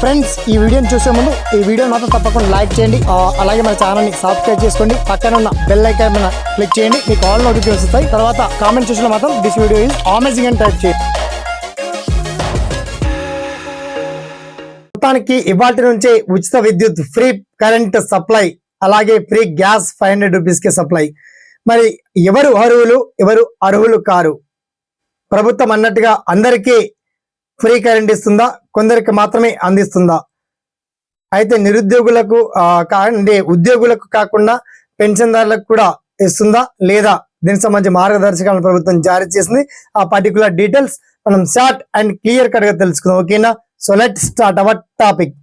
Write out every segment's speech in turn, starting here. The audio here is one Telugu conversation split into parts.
ఫ్రెండ్స్ ఈ వీడియోని చూసే ముందు ఈ వీడియో మాత్రం తప్పకుండా లైక్ చేయండి. అలాగే మన ఛానల్ని సబ్స్క్రైబ్ చేసుకోండి. పక్కన ఉన్న బెల్ ఐకాన్ మీద క్లిక్ చేయండి. మీకు ఆల్ నోటిఫికేషన్ వస్తాయి. తర్వాత కామెంట్ చూసిన మాత్రం దిస్ వీడియో ఈజ్ అమేజింగ్ అని టైప్ చేయండి. మొత్తానికి ఇవాటి నుంచే ఉచిత విద్యుత్ ఫ్రీ కరెంట్ సప్లై అలాగే ఫ్రీ గ్యాస్ ఫైవ్ హండ్రెడ్ రూపీస్కి సప్లై మరి ఎవరు అర్హులు? ఎవరు అర్హులు కారు? ప్రభుత్వం అన్నట్టుగా అందరికీ ఫ్రీ కరెంట్ ఇస్తుందా? కొందరికి మాత్రమే అందిస్తుందా? అయితే నిరుద్యోగులకు అంటే ఉద్యోగులకు కాకుండా పెన్షన్దారులకు కూడా ఇస్తుందా? లేదా? దీనికి సంబంధించి మార్గదర్శకాలను ప్రభుత్వం జారీ చేసింది. ఆ పర్టికులర్ డీటెయిల్స్ మనం షార్ట్ అండ్ క్లియర్ కట్గా తెలుసుకుందాం. ఓకేనా? So let start our topic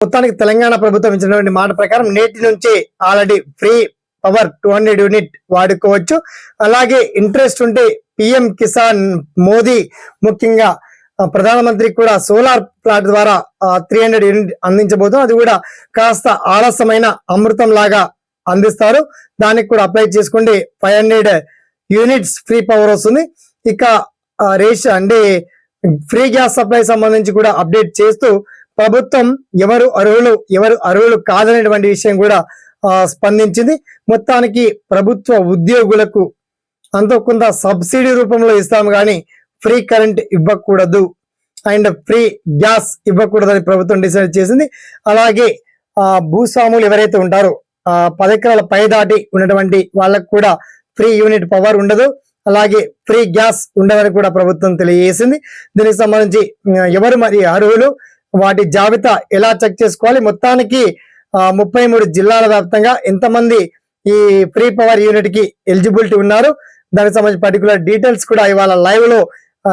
మొత్తానికి తెలంగాణ ప్రభుత్వం ఇచ్చినటువంటి మాట ప్రకారం నేటి నుంచి already free power two hundred unit వాడుకోవచ్చు. అలాగే ఇంట్రెస్ట్ ఉంటే పిఎం కిసాన్ మోదీ ముఖ్యంగా ప్రధానమంత్రి కూడా సోలార్ ప్లాట్ ద్వారా త్రీ హండ్రెడ్ యూనిట్ అందించబోతుంది అది కూడా కాస్త ఆలస్యమైన అమృతం లాగా అందిస్తారు. దానికి కూడా అప్లై చేసుకోండి. Five hundred units free power వస్తుంది. ఇక రేష్ అంటే ఫ్రీ గ్యాస్ సప్లై సంబంధించి కూడా అప్డేట్ చేస్తూ ప్రభుత్వం ఎవరు అర్హులు ఎవరు అర్హులు కాదనేటువంటి విషయం కూడా స్పందించింది. మొత్తానికి ప్రభుత్వ ఉద్యోగులకు అంతో కొంత సబ్సిడీ రూపంలో ఇస్తాం కానీ ఫ్రీ కరెంట్ ఇవ్వకూడదు. అండ్ ఫ్రీ గ్యాస్ ఇవ్వకూడదని ప్రభుత్వం డిసైడ్ చేసింది. అలాగే ఆ భూస్వాములు ఎవరైతే ఉంటారో ఆ పది ఎకరాల పై దాటి ఉన్నటువంటి వాళ్ళకు కూడా ఫ్రీ యూనిట్ పవర్ ఉండదు. అలాగే ఫ్రీ గ్యాస్ ఉండదని కూడా ప్రభుత్వం తెలియజేసింది. దీనికి సంబంధించి ఎవరు మరి అర్హులు వాటి జాబితా ఎలా చెక్ చేసుకోవాలి? మొత్తానికి ముప్పై మూడు జిల్లాల వ్యాప్తంగా ఎంతమంది ఈ ఫ్రీ పవర్ యూనిట్కి ఎలిజిబిలిటీ ఉన్నారు. దానికి సంబంధించి పర్టికులర్ డీటెయిల్స్ కూడా ఇవాళ లైవ్లో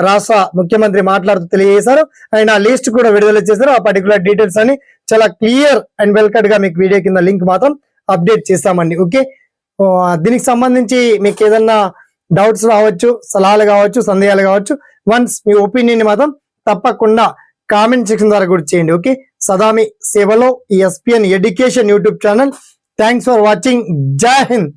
రాష్ట్ర ముఖ్యమంత్రి మాట్లాడుతూ తెలియజేశారు. ఆయన ఆ లిస్ట్ కూడా విడుదల చేశారు. ఆ పర్టికులర్ డీటెయిల్స్ అని చాలా క్లియర్ అండ్ వెల్కట్గా మీకు వీడియో కింద లింక్ మాత్రం అప్డేట్ చేస్తామండి. ఓకే? దీనికి సంబంధించి మీకు ఏదన్నా డౌట్స్ రావచ్చు సలహాలు కావచ్చు సందేహాలు కావచ్చు వన్స్ మీ ఒపీనియన్ మాత్రం తప్పకుండా కామెంట్ సెక్షన్ ద్వారా కూడా చేయండి ఓకే సదామి సేవలో ఈ SPN education YouTube channel thanks for watching జై హింద్